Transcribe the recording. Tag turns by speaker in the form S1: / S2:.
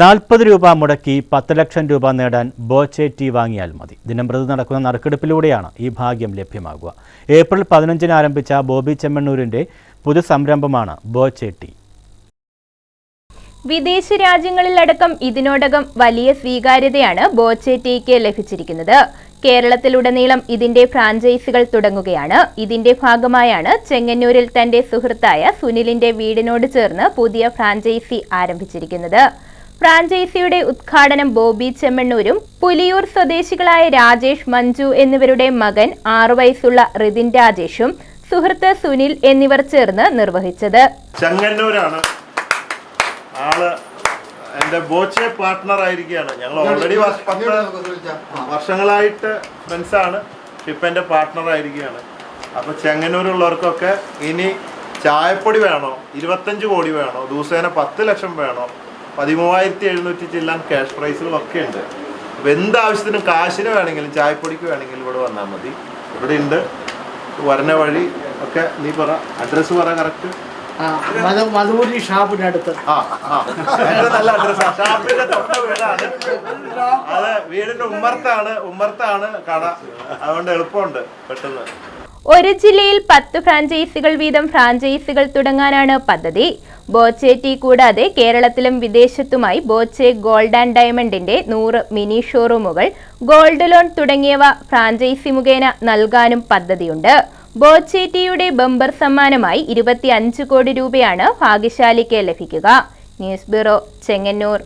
S1: നാൽപ്പത് രൂപ മുടക്കി പത്ത് ലക്ഷം രൂപ നേടാൻ ബോച്ചെ ടീ വാങ്ങിയാൽ മതി. ദിനംപ്രതി നടക്കുന്ന നറുക്കെടുപ്പിലൂടെയാണ് ഈ ഭാഗ്യം ലഭ്യമാകുക. ഏപ്രിൽ പതിനഞ്ചിന് ആരംഭിച്ച ബോബി ചെമ്മണ്ണൂരിന്റെ പുതു സംരംഭമാണ് ബോച്ചെ ടീ.
S2: വിദേശ രാജ്യങ്ങളിലടക്കം ഇതിനോടകം വലിയ സ്വീകാര്യതയാണ് ബോച്ചെ ടീക്ക് ലഭിച്ചിരിക്കുന്നത്. കേരളത്തിലുടനീളം ഇതിന്റെ ഫ്രാഞ്ചൈസികൾ തുടങ്ങുകയാണ്. ഇതിന്റെ ഭാഗമായാണ് ചെങ്ങന്നൂരിൽ തന്റെ സുഹൃത്തായ സുനിലിന്റെ വീടിനോട് ചേർന്ന് പുതിയ ഫ്രാഞ്ചൈസി ആരംഭിച്ചിരിക്കുന്നത്. ഫ്രാഞ്ചൈസിയുടെ ഉദ്ഘാടനം ബോബി ചെമ്മണ്ണൂരും പുലിയൂർ സ്വദേശികളായ രാജേഷ് മഞ്ജു എന്നിവരുടെ മകൻ ആറു വയസ്സുള്ള റിതിൻ രാജേഷും സുഹൃത്ത് സുനിൽ എന്നിവർ ചേർന്ന് നിർവഹിച്ചത്.
S3: ചെങ്ങന്നൂരാണ്. ആൾ എന്റെ ബോച്ചെ പാർട്ട്ണർ ആയിരിക്കുകയാണ്. ഞങ്ങൾ ഓൾറെഡി വർഷങ്ങളായിട്ട് ഫ്രണ്ട്സ് ആണ്. ഇപ്പൊ എന്റെ പാർട്ട്ണർ ആയിരിക്കുകയാണ്. അപ്പൊ ചെങ്ങന്നൂരുള്ളവർക്കൊക്കെ ഇനി ചായപ്പൊടി വേണോ? ഇരുപത്തഞ്ച് കോടി വേണോ? ദിവസേന പത്ത് ലക്ഷം വേണോ? പതിമൂവായിരത്തി എഴുന്നൂറ്റി ചില്ലാൻ ക്യാഷ് പ്രൈസുകളൊക്കെ ഉണ്ട്. അപ്പൊ എന്താവശ്യത്തിനും കാശിന് വേണമെങ്കിലും ചായപ്പൊടിക്ക് വേണമെങ്കിലും ഇവിടെ വന്നാൽ മതി. ഇവിടെ ഉണ്ട്. വരണ വഴി ഒക്കെ നീ പറ. അഡ്രസ്സ് പറ കറക്റ്റ്
S4: മധുപൂരി ഷാപ്പിനടുത്ത്
S3: നല്ല അഡ്രസ്സാണ് ഷാപ്പിന്റെ തൊട്ട വീടാണ്. അതെ വീടിന്റെ ഉമ്മർത്താണ് ഉമ്മർത്താണ് കട. അതുകൊണ്ട് എളുപ്പമുണ്ട് പെട്ടെന്ന്.
S2: ഒരു ജില്ലയിൽ പത്ത് ഫ്രാഞ്ചൈസികൾ വീതം ഫ്രാഞ്ചൈസികൾ തുടങ്ങാനാണ് പദ്ധതി. ബോച്ചെ ടീ കൂടാതെ കേരളത്തിലും വിദേശത്തുമായി ബോച്ചെ ഗോൾഡ് ആൻഡ് ഡയമണ്ടിന്റെ നൂറ് മിനി ഷോറൂമുകൾ ഗോൾഡ് ലോൺ തുടങ്ങിയവ ഫ്രാഞ്ചൈസി മുഖേന നൽകാനും പദ്ധതിയുണ്ട്. ബോച്ചെ ടീയുടെ ബമ്പർ സമ്മാനമായി ഇരുപത്തി അഞ്ച് കോടി രൂപയാണ് ഭാഗ്യശാലിക്ക് ലഭിക്കുക. News bureau Chengannur.